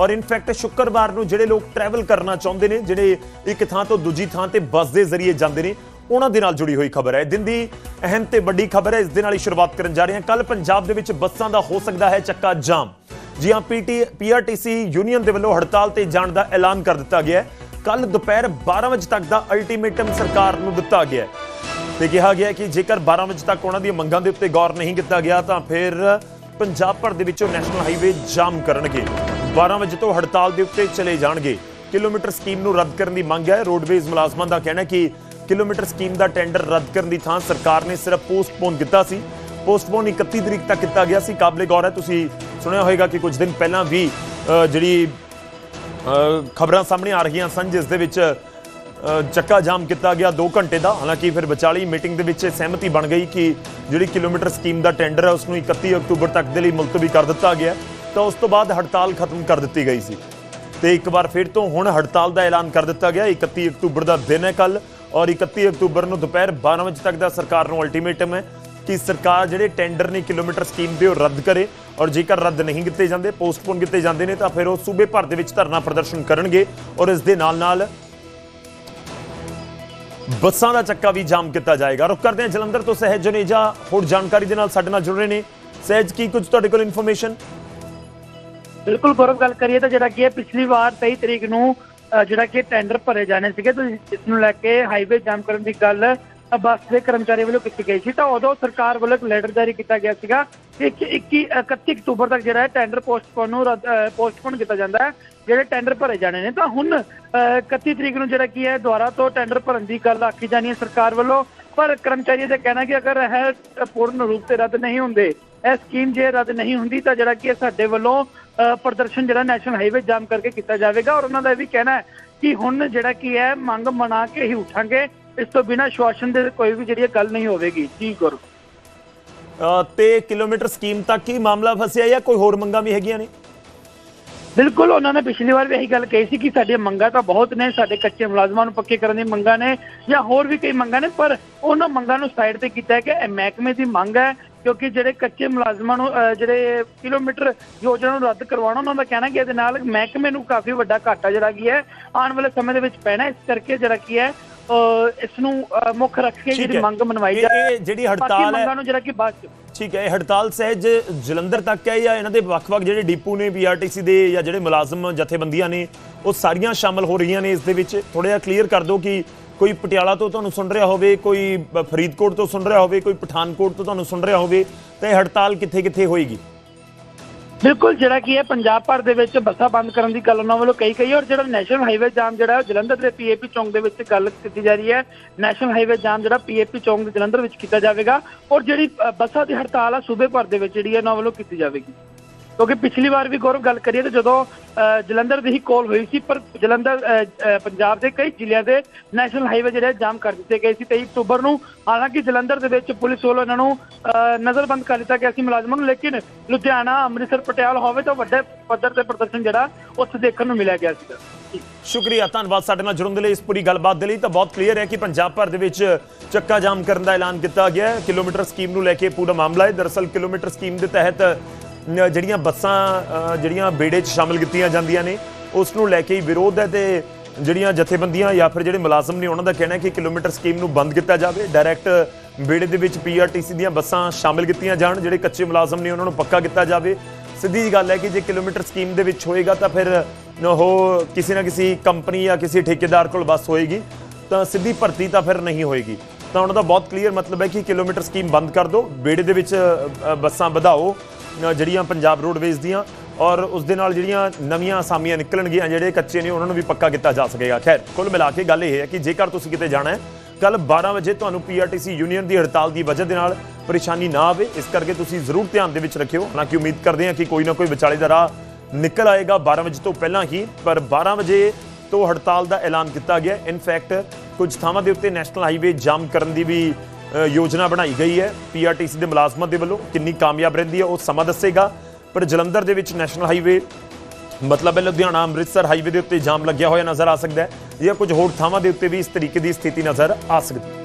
ਔਰ ਇਨਫੈਕਟ ਸ਼ੁੱਕਰਵਾਰ ਨੂੰ ਜਿਹੜੇ ਲੋਕ ਟਰੈਵਲ ਕਰਨਾ ਚਾਹੁੰਦੇ ਨੇ, ਜਿਹੜੇ ਇੱਕ ਥਾਂ ਤੋਂ ਦੂਜੀ ਥਾਂ ਤੇ ਬੱਸ ਦੇ ਜ਼ਰੀਏ ਜਾਂਦੇ ਨੇ, ਉਹਨਾਂ ਦੇ ਨਾਲ ਜੁੜੀ ਹੋਈ ਖਬਰ ਹੈ। ਦਿਨ ਦੀ ਅਹਿਮ ਤੇ ਵੱਡੀ ਖਬਰ ਹੈ, ਇਸ ਦੇ ਨਾਲ ਹੀ ਸ਼ੁਰੂਆਤ ਕਰਨ ਜਾ ਰਹੇ ਹਾਂ। ਕੱਲ ਪੰਜਾਬ ਦੇ ਵਿੱਚ ਬੱਸਾਂ ਦਾ ਹੋ ਸਕਦਾ ਹੈ ਚੱਕਾ ਜਾਮ। ਜੀ ਹਾਂ ਪੀਟੀ ਪੀਆਰਟੀਸੀ ਯੂਨੀਅਨ ਦੇ ਵੱਲੋਂ ਹੜਤਾਲ ਤੇ ਜਾਣ ਦਾ ਐਲਾਨ ਕਰ ਦਿੱਤਾ ਗਿਆ ਹੈ। ਕੱਲ ਦੁਪਹਿਰ 12 ਵਜੇ ਤੱਕ ਦਾ ਅਲਟੀਮੇਟਮ ਸਰਕਾਰ ਨੂੰ ਦਿੱਤਾ ਗਿਆ ਹੈ। ਤੇ ਕਿਹਾ ਗਿਆ ਕਿ ਜੇਕਰ 12 ਵਜੇ ਤੱਕ ਉਹਨਾਂ ਦੀਆਂ ਮੰਗਾਂ ਦੇ ਉੱਤੇ ਗੌਰ ਨਹੀਂ ਕੀਤਾ ਗਿਆ, ਤਾਂ ਫਿਰ ਪੰਜਾਬ ਭਰ ਦੇ ਵਿੱਚੋਂ ਨੈਸ਼ਨਲ ਹਾਈਵੇ ਜਾਮ ਕਰਨਗੇ। 12 ਵਜੇ ਤੋਂ ਹੜਤਾਲ ਦੇ ਉੱਤੇ ਚਲੇ ਜਾਣਗੇ। ਕਿਲੋਮੀਟਰ ਸਕੀਮ ਨੂੰ ਰੱਦ ਕਰਨ ਦੀ ਮੰਗ ਹੈ। ਰੋਡਵੇਜ਼ ਮੁਲਾਜ਼ਮਾਂ ਦਾ ਕਹਿਣਾ ਹੈ ਕਿ ਕਿਲੋਮੀਟਰ ਸਕੀਮ ਦਾ ਟੈਂਡਰ ਰੱਦ ਕਰਨ ਦੀ ਥਾਂ ਸਰਕਾਰ ਨੇ ਸਿਰਫ ਪੋਸਟਪੋਨ ਕੀਤਾ ਸੀ। ਪੋਸਟਪੋਨ 31 ਤਰੀਕ ਤੱਕ ਕੀਤਾ ਗਿਆ ਸੀ। ਕਾਬਲੇ ਗੌਰ ਹੈ, ਤੁਸੀਂ ਸੁਣਿਆ ਹੋਵੇਗਾ ਕਿ ਕੁਝ ਦਿਨ ਪਹਿਲਾਂ ਵੀ ਜਿਹੜੀ ਖਬਰਾਂ ਸਾਹਮਣੇ ਆ ਰਹੀਆਂ ਸਨ, ਜਿਸ ਦੇ ਵਿੱਚ ਚੱਕਾ ਜਾਮ ਕੀਤਾ ਗਿਆ 2 ਘੰਟੇ ਦਾ। ਹਾਲਾਂਕਿ ਫਿਰ ਵਿਚਾਲੀ ਮੀਟਿੰਗ ਦੇ ਵਿੱਚ ਸਹਿਮਤੀ ਬਣ ਗਈ ਕਿ ਜਿਹੜੀ ਕਿਲੋਮੀਟਰ ਸਕੀਮ ਦਾ ਟੈਂਡਰ ਹੈ ਉਸ ਨੂੰ 31 ਅਕਤੂਬਰ ਤੱਕ ਦੇ ਲਈ ਮੁਲਤਵੀ ਕਰ ਦਿੱਤਾ ਗਿਆ ਤਾਂ ਉਸ ਤੋਂ ਬਾਅਦ ਹੜਤਾਲ ਖਤਮ ਕਰ ਦਿੱਤੀ ਗਈ ਸੀ। ਤੇ ਇੱਕ ਵਾਰ ਫਿਰ ਤੋਂ ਹੁਣ ਹੜਤਾਲ ਦਾ ਐਲਾਨ ਕਰ ਦਿੱਤਾ ਗਿਆ। 31 ਅਕਤੂਬਰ ਦਾ ਦਿਨ ਹੈ ਕੱਲ ਔਰ 31 ਅਕਤੂਬਰ ਨੂੰ ਦੁਪਹਿਰ 12 ਵਜੇ ਤੱਕ ਦਾ ਸਰਕਾਰ ਨੂੰ ਅਲਟੀਮੇਟਮ ਹੈ ਕਿ ਸਰਕਾਰ ਜਿਹੜੇ ਟੈਂਡਰ ਨੇ ਕਿਲੋਮੀਟਰ ਸਕੀਮ ਦੇ, ਉਹ ਰੱਦ ਕਰੇ ਔਰ ਜੇਕਰ ਰੱਦ ਨਹੀਂ ਕੀਤੇ ਜਾਂਦੇ ਪੋਸਟਪੋਨ ਕੀਤੇ ਜਾਂਦੇ ਨੇ, ਤਾਂ ਫਿਰ ਉਹ ਸੂਬੇ ਭਰ ਦੇ ਵਿੱਚ ਧਰਨਾ ਪ੍ਰਦਰਸ਼ਨ ਕਰਨਗੇ ਔਰ ਇਸ ਦੇ ਨਾਲ ਨਾਲ ਬੱਸਾਂ ਦਾ ਚੱਕਾ ਵੀ ਜਾਮ ਕੀਤਾ ਜਾਏਗਾ। ਰੁਕ ਕਰਦੇ ਹਾਂ ਜਲੰਧਰ ਤੋਂ ਸਹਿਜ ਜਨੇਜਾ। ਹੋਰ ਜਾਣਕਾਰੀ ਦੇ ਨਾਲ ਸਾਡੇ ਨਾਲ ਜੁੜ ਰਹੇ ਨੇ। ਸਹਿਜ, ਕੀ ਕੁਝ ਤੁਹਾਡੇ ਕੋਲ ਇਨਫੋਰਮੇਸ਼ਨ ਬਿਲਕੁਲ ਗੌਰਵ ਗੱਲ ਕਰੀਏ ਤਾਂ ਜਿਹੜਾ ਕਿ ਪਿਛਲੀ ਵਾਰ 23 ਤਰੀਕ ਨੂੰ ਜਿਹੜਾ ਕਿ ਟੈਂਡਰ ਭਰੇ ਜਾਣੇ ਸੀਗੇ ਤੇ ਇਸ ਨੂੰ ਲੈ ਕੇ ਹਾਈਵੇ ਜਾਮ ਕਰਨ ਦੀ ਗੱਲ ਬੱਸ ਦੇ ਕਰਮਚਾਰੀ ਵੱਲੋਂ ਕੀਤੀ ਗਈ ਸੀ ਤਾਂ ਉਦੋਂ ਸਰਕਾਰ ਵੱਲੋਂ ਇੱਕ ਲੈਟਰ ਜਾਰੀ ਕੀਤਾ ਗਿਆ ਸੀਗਾ ਕਿ 21 31 ਅਕਤੂਬਰ ਤੱਕ ਜਿਹੜਾ ਹੈ ਟੈਂਡਰ ਪੋਸਟਪੋਨ ਨੂੰ ਪੋਸਟਪੋਨ ਕੀਤਾ ਜਾਂਦਾ ਹੈ ਜਿਹੜੇ ਟੈਂਡਰ ਭਰੇ ਜਾਣੇ ਨੇ। ਤਾਂ ਹੁਣ ਅ, 31 ਤਰੀਕ ਨੂੰ ਜਿਹੜਾ ਕੀ ਹੈ ਦੁਆਰਾ ਤੋਂ ਟੈਂਡਰ ਭਰਨ ਦੀ ਗੱਲ ਆਖੀ ਜਾਣੀ ਹੈ ਸਰਕਾਰ ਵੱਲੋਂ ਪਰ ਕਰਮਚਾਰੀਆਂ ਦਾ ਕਹਿਣਾ ਕਿ ਅਗਰ ਇਹ ਪੂਰਨ ਰੂਪ ਤੇ ਰੱਦ ਨਹੀਂ ਹੁੰਦੇ ਇਹ ਸਕੀਮ ਜੇ ਰੱਦ ਨਹੀਂ ਹੁੰਦੀ ਤਾਂ ਜਿਹੜਾ ਕਿ ਸਾਡੇ ਵੱਲੋਂ ਪ੍ਰਦਰਸ਼ਨ ਜਿਹੜਾ ਨੈਸ਼ਨਲ ਹਾਈਵੇ ਜਾਮ ਕਰਕੇ ਕੀਤਾ ਜਾਵੇਗਾ ਔਰ ਉਹਨਾਂ ਦਾ ਇਹ ਵੀ ਕਹਿਣਾ ਹੈ ਕਿ ਹੁਣ ਜਿਹੜਾ ਕੀ ਹੈ ਮੰਗ ਮਨਾ ਕੇ ਹੀ ਉਠਾਂਗੇ, ਇਸ ਤੋਂ ਬਿਨਾਂ ਸ਼ਵਾਸਨ ਦੇ ਕੋਈ ਵੀ ਜਿਹੜੀ ਗੱਲ ਨਹੀਂ ਹੋਵੇਗੀ। ਜੀ ਗੁਰੂ। ਤੇ ਕਿਲੋਮੀਟਰ ਸਕੀਮ ਤੱਕ ਹੀ ਮਾਮਲਾ ਫਸਿਆ ਜਾਂ ਕੋਈ ਹੋਰ ਮੰਗਾਂ ਵੀ ਹੈਗੀਆਂ ਨੇ? ਬਿਲਕੁਲ, ਉਹਨਾਂ ਨੇ ਪਿਛਲੀ ਵਾਰ ਵੀ ਇਹੀ ਗੱਲ ਕਹੀ ਸੀ ਕਿ ਸਾਡੀਆਂ ਮੰਗਾਂ ਤਾਂ ਬਹੁਤ ਨੇ, ਸਾਡੇ ਕੱਚੇ ਮੁਲਾਜ਼ਮਾਂ ਨੂੰ ਪੱਕੇ ਕਰਨ ਦੀ ਮੰਗਾਂ ਨੇ ਜਾਂ ਹੋਰ ਵੀ ਕਈ ਮੰਗਾਂ ਨੇ, ਪਰ ਉਹਨਾਂ ਮੰਗਾਂ ਨੂੰ ਸਾਈਡ ਤੇ ਕੀਤਾ ਹੈ ਕਿ ਇਹ ਮਹਿਕਮੇ ਦੀ ਮੰਗ ਹੈ ਕਿਉਂਕਿ ਜਿਹੜੇ ਕੱਚੇ ਮੁਲਾਜ਼ਮਾਂ ਨੂੰ ਜਿਹੜੇ ਕਿਲੋਮੀਟਰ ਯੋਜਨਾ ਨੂੰ ਰੱਦ ਕਰਵਾਉਣਾ, ਉਹਨਾਂ ਦਾ ਕਹਿਣਾ ਕਿ ਇਹਦੇ ਨਾਲ ਮਹਿਕਮੇ ਨੂੰ ਕਾਫੀ ਵੱਡਾ ਘਾਟਾ ਜਿਹੜਾ ਕੀ ਹੈ, ਆਉਣ ਵਾਲੇ ਸਮੇਂ ਦੇ ਵਿੱਚ ਪੈਣਾ ਇਸ ਕਰਕੇ ਜਿਹੜਾ ਕੀ ਹੈ ਇਸ ਨੂੰ ਮੁੱਖ ਰੱਖ ਕੇ ਜਿਹੜੀ। ਮੰਗ ਮਨਵਾਈ ਜਾਏ ਇਹ ਜਿਹੜੀ ਹੜਤਾਲ ਮੰਗਾਂ ਹੈ ਨੂੰ ਜਿਹੜਾ ਕਿ ਬਾਅਦ ਚ ਠੀਕ ਹੈ ਇਹ ਹੜਤਾਲ ਸਹਿਜ ਜਲੰਧਰ ਤੱਕ ਹੈ ਜਾਂ ਇਹਨਾਂ ਦੇ ਵੱਖ-ਵੱਖ ਜਿਹੜੇ ਡੀਪੂ ਨੇ ਪੀਆਰਟੀਸੀ ਦੇ ਜਾਂ ਜਿਹੜੇ ਮੁਲਾਜ਼ਮ ਜਥੇਬੰਦੀਆਂ ਨੇ ਉਹ ਸਾਰੀਆਂ ਸ਼ਾਮਲ ਹੋ ਰਹੀਆਂ ਨੇ ਇਸ ਦੇ ਵਿੱਚ ਥੋੜਾ ਜਿਹਾ ਕਲੀਅਰ ਕਰ ਦਿਓ ਕਿ ਕੋਈ ਪਟਿਆਲਾ ਤੋਂ ਤੁਹਾਨੂੰ ਸੁਣ ਰਿਹਾ ਹੋਵੇ ਕੋਈ ਫਰੀਦਕੋਟ ਤੋਂ ਸੁਣ ਰਿਹਾ ਹੋਵੇ ਕੋਈ ਪਠਾਨਕੋਟ ਤੋਂ ਤੁਹਾਨੂੰ ਸੁਣ ਰਿਹਾ ਹੋਵੇ ਤਾਂ ਇਹ ਹੜਤਾਲ ਕਿੱਥੇ-ਕਿੱਥੇ ਹੋਏਗੀ ਬਿਲਕੁਲ, ਜਿਹੜਾ ਕੀ ਹੈ ਪੰਜਾਬ ਭਰ ਦੇ ਵਿੱਚ ਬੱਸਾਂ ਬੰਦ ਕਰਨ ਦੀ ਗੱਲ ਉਹਨਾਂ ਵੱਲੋਂ ਕਹੀ ਗਈ ਔਰ ਜਿਹੜਾ ਨੈਸ਼ਨਲ ਹਾਈਵੇ ਜਾਮ ਜਿਹੜਾ ਹੈ ਉਹ ਜਲੰਧਰ ਦੇ ਪੀਏਪੀ ਚੌਂਕ ਦੇ ਵਿੱਚ ਗੱਲ ਕੀਤੀ ਜਾ ਰਹੀ ਹੈ। ਨੈਸ਼ਨਲ ਹਾਈਵੇ ਜਾਮ ਜਿਹੜਾ ਪੀਏਪੀ ਚੌਂਕ ਦੇ ਜਲੰਧਰ ਵਿੱਚ ਕੀਤਾ ਜਾਵੇਗਾ ਔਰ ਜਿਹੜੀ ਬੱਸਾਂ ਦੀ ਹੜਤਾਲ ਆ, ਸੂਬੇ ਭਰ ਦੇ ਵਿੱਚ ਜਿਹੜੀ ਹੈ, ਉਹਨਾਂ ਵੱਲੋਂ ਕੀਤੀ ਜਾਵੇਗੀ। ਕਿਉਂਕਿ ਪਿਛਲੀ ਵਾਰ ਵੀ ਗੌਰਵ ਗੱਲ ਕਰੀਏ ਤਾਂ ਜਦੋਂ ਜਲੰਧਰ ਦੀ ਹੀ ਕੋਲ ਹੋਈ ਸੀ, ਪਰ ਜਲੰਧਰ ਪੰਜਾਬ ਦੇ ਕਈ ਜ਼ਿਲ੍ਹਿਆਂ ਦੇ ਨੈਸ਼ਨਲ ਹਾਈਵੇ ਜਿਹੜੇ ਜਾਮ ਕਰ ਦਿੱਤੇ ਗਏ ਸੀ। 23 ਅਕਤੂਬਰ ਨੂੰ ਹਾਲਾਂਕਿ ਜਲੰਧਰ ਦੇ ਵਿੱਚ ਪੁਲਿਸ ਵੱਲੋਂ ਇਹਨਾਂ ਨੂੰ ਨਜ਼ਰਬੰਦ ਕਰ ਦਿੱਤਾ ਗਿਆ ਸੀ ਮੁਲਾਜ਼ਮਾਂ ਨੂੰ, ਲੇਕਿਨ ਲੁਧਿਆਣਾ, ਅੰਮ੍ਰਿਤਸਰ, ਪਟਿਆਲਾ ਹੋਵੇ ਤਾਂ ਵੱਡੇ ਪੱਧਰ ਤੇ ਪ੍ਰਦਰਸ਼ਨ ਜਿਹੜਾ, ਉੱਥੇ ਦੇਖਣ ਨੂੰ ਮਿਲਿਆ ਗਿਆ ਸੀਗਾ। ਸ਼ੁਕਰੀਆ, ਧੰਨਵਾਦ ਸਾਡੇ ਨਾਲ ਜੁੜਨ ਦੇ ਲਈ ਇਸ ਪੂਰੀ ਗੱਲਬਾਤ ਦੇ ਲਈ। ਤਾਂ ਬਹੁਤ ਕਲੀਅਰ ਹੈ ਕਿ ਪੰਜਾਬ ਭਰ ਦੇ ਵਿੱਚ ਚੱਕਾ ਜਾਮ ਕਰਨ ਦਾ ਐਲਾਨ ਕੀਤਾ ਗਿਆ ਹੈ। ਕਿਲੋਮੀਟਰ ਸਕੀਮ ਨੂੰ ਲੈ ਕੇ ਪੂਰਾ ਮਾਮਲਾ ਹੈ। ਦਰਅਸਲ ਕਿਲੋਮੀਟਰ ਸਕੀਮ ਦੇ ਤਹਿਤ ਜਿਹੜੀਆਂ ਬੱਸਾਂ ਜਿਹੜੀਆਂ ਬੇੜੇ 'ਚ ਸ਼ਾਮਲ ਕੀਤੀਆਂ ਜਾਂਦੀਆਂ ਨੇ, ਉਸ ਨੂੰ ਲੈ ਕੇ ਹੀ ਵਿਰੋਧ ਹੈ ਤੇ ਜਿਹੜੀਆਂ ਜਥੇਬੰਦੀਆਂ ਜਾਂ ਫਿਰ ਜਿਹੜੇ ਮੁਲਾਜ਼ਮ ਨੇ ਉਹਨਾਂ ਦਾ ਕਹਿਣਾ ਹੈ ਕਿ ਕਿਲੋਮੀਟਰ ਸਕੀਮ ਨੂੰ ਬੰਦ ਕੀਤਾ ਜਾਵੇ। ਡਾਇਰੈਕਟ ਬੇੜੇ ਦੇ ਵਿੱਚ ਪੀਆਰਟੀਸੀ ਦੀਆਂ ਬੱਸਾਂ ਸ਼ਾਮਲ ਕੀਤੀਆਂ ਜਾਣ, ਜਿਹੜੇ ਕੱਚੇ ਮੁਲਾਜ਼ਮ ਨੇ ਉਹਨਾਂ ਨੂੰ ਪੱਕਾ ਕੀਤਾ ਜਾਵੇ। ਸਿੱਧੀ ਜੀ ਗੱਲ ਹੈ ਕਿ ਜੇ ਕਿਲੋਮੀਟਰ ਸਕੀਮ ਦੇ ਵਿੱਚ ਹੋਏਗਾ ਤਾਂ ਫਿਰ ਉਹ ਕਿਸੇ ਨਾ ਕਿਸੇ ਕੰਪਨੀ ਜਾਂ ਕਿਸੇ ਠੇਕੇਦਾਰ ਕੋਲ ਬੱਸ ਹੋਏਗੀ, ਤਾਂ ਸਿੱਧੀ ਭਰਤੀ ਤਾਂ ਫਿਰ ਨਹੀਂ ਹੋਏਗੀ। ਤਾਂ ਉਹਨਾਂ ਦਾ ਬਹੁਤ ਕਲੀਅਰ ਮਤਲਬ ਹੈ ਕਿ ਕਿਲੋਮੀਟਰ ਸਕੀਮ ਬੰਦ ਕਰ ਦਿਓ, ਬੇੜੇ ਦੇ ਵਿੱਚ ਬੱਸਾਂ ਵਧਾਓ ਜਿਹੜੀਆਂ ਪੰਜਾਬ ਰੋਡਵੇਜ਼ ਦੀਆਂ, ਔਰ ਉਸ ਦੇ ਨਾਲ ਜਿਹੜੀਆਂ ਨਵੀਆਂ ਅਸਾਮੀਆਂ ਨਿਕਲਣਗੀਆਂ ਜਿਹੜੇ ਕੱਚੇ ਨੇ, ਉਹਨਾਂ ਨੂੰ ਵੀ ਪੱਕਾ ਕੀਤਾ ਜਾ ਸਕੇਗਾ। ਖੈਰ, ਕੁੱਲ ਮਿਲਾ ਕੇ ਗੱਲ ਇਹ ਹੈ ਕਿ ਜੇਕਰ ਤੁਸੀਂ ਕਿਤੇ ਜਾਣਾ ਹੈ ਕੱਲ 12 ਵਜੇ ਤੁਹਾਨੂੰ ਪੀਆਰਟੀਸੀ ਯੂਨੀਅਨ ਦੀ ਹੜਤਾਲ ਦੀ ਵਜ੍ਹਾ ਦੇ ਨਾਲ ਪਰੇਸ਼ਾਨੀ ਨਾ ਆਵੇ, ਇਸ ਕਰਕੇ ਤੁਸੀਂ ਜ਼ਰੂਰ ਧਿਆਨ ਦੇ ਵਿੱਚ ਰੱਖਿਓ। ਹਾਲਾਂਕਿ ਉਮੀਦ ਕਰਦੇ ਹਾਂ ਕਿ ਕੋਈ ਨਾ ਕੋਈ ਵਿਚਾਲੇ ਦਾ ਰਾਹ ਨਿਕਲ ਆਏਗਾ 12 ਵਜੇ ਤੋਂ ਪਹਿਲਾਂ ਹੀ, ਪਰ 12 ਵਜੇ ਤੋਂ ਹੜਤਾਲ ਦਾ ਐਲਾਨ ਕੀਤਾ ਗਿਆ। ਇਨਫੈਕਟ ਕੁਝ ਥਾਵਾਂ ਦੇ ਉੱਤੇ ਨੈਸ਼ਨਲ ਹਾਈਵੇ ਜਾਮ ਕਰਨ ਦੀ ਵੀ ਯੋਜਨਾ ਬਣਾਈ ਗਈ ਹੈ। ਪੀਆਰਟੀਸੀ ਦੇ ਮੁਲਾਜ਼ਮਾਂ ਦੇ ਵੱਲੋਂ ਕਿੰਨੀ ਕਾਮਯਾਬ ਰਹਿੰਦੀ ਹੈ ਉਹ ਸਮਾਂ ਦੱਸੇਗਾ। ਪਰ ਜਲੰਧਰ ਦੇ ਵਿੱਚ ਨੈਸ਼ਨਲ ਹਾਈਵੇ, ਮਤਲਬ ਹੈ ਲੁਧਿਆਣਾ, ਅੰਮ੍ਰਿਤਸਰ ਹਾਈਵੇ ਦੇ ਉੱਤੇ ਜਾਮ ਲੱਗਿਆ ਹੋਇਆ ਨਜ਼ਰ ਆ ਸਕਦਾ ਹੈ। ਜਾਂ ਕੁਝ ਹੋਰ ਥਾਵਾਂ ਦੇ ਉੱਤੇ ਵੀ ਇਸ ਤਰੀਕੇ ਦੀ ਸਥਿਤੀ ਨਜ਼ਰ ਆ ਸਕਦੀ ਹੈ।